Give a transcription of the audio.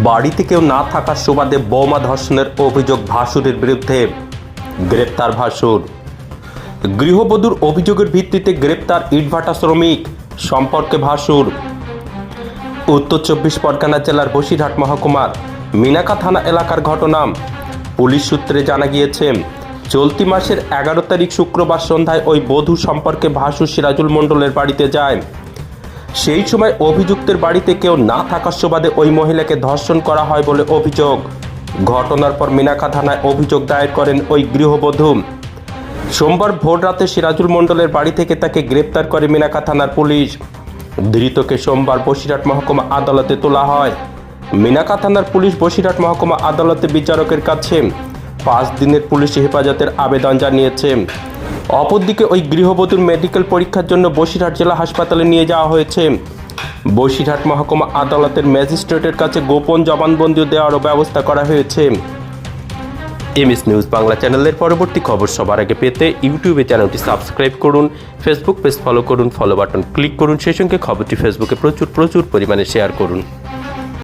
বাড়িতে কেউ না থাকার সুবাদে বোমা ধর্ষণের অভিযোগ ভাসুরের বিরুদ্ধে। গ্রেপ্তার ভাসুর। গৃহবধূর অভিযোগের ভিত্তিতে গ্রেপ্তার ইটভাটা শ্রমিক সম্পর্কে ভাসুর। উত্তর চব্বিশ পরগনা জেলার বসিরহাট মহকুমার মিনাকা থানা এলাকার ঘটনা পুলিশ সূত্রে জানা গিয়েছে, চলতি মাসের এগারো তারিখ শুক্রবার সন্ধ্যায় ওই বধূ সম্পর্কে ভাসুর সিরাজুল মণ্ডলের বাড়িতে যায়। সেই সময় অভিযুক্তের বাড়িতে কেউ না থাকার সুবাদে ওই মহিলাকে ধর্ষণ করা হয় বলে অভিযোগ। ঘটনার পর মিনাকা থানায় অভিযোগ দায়ের করেন ওই গৃহবধূ। সোমবার ভোর রাতে সিরাজুল মণ্ডলের বাড়ি থেকে তাকে গ্রেপ্তার করে মিনাকা থানার পুলিশ। ধৃতকে সোমবার বসিরহাট মহকুমা আদালতে তোলা হয়। মিনাকা থানার পুলিশ বসিরহাট মহকুমা আদালতে বিচারকের কাছে পাঁচ দিনের পুলিশি হেফাজতের আবেদন জানিয়েছে। অপরদিকে ওই গৃহবধূর মেডিকেল পরীক্ষার জন্য বসিরহাট জেলা হাসপাতালে নিয়ে যাওয়া হয়েছে। বসিরহাট মহকুমা আদালতের ম্যাজিস্ট্রেটের কাছে গোপন জবানবন্দি দেওয়ারও ব্যবস্থা করা হয়েছে। এমএস নিউজ বাংলা চ্যানেলের পরবর্তী খবর সবার আগে পেতে ইউটিউবে চ্যানেলটি সাবস্ক্রাইব করুন, ফেসবুক পেজ ফলো করুন ফলো বাটন ক্লিক করুন, সেই সঙ্গে খবরটি ফেসবুকে প্রচুর প্রচুর পরিমাণে শেয়ার করুন।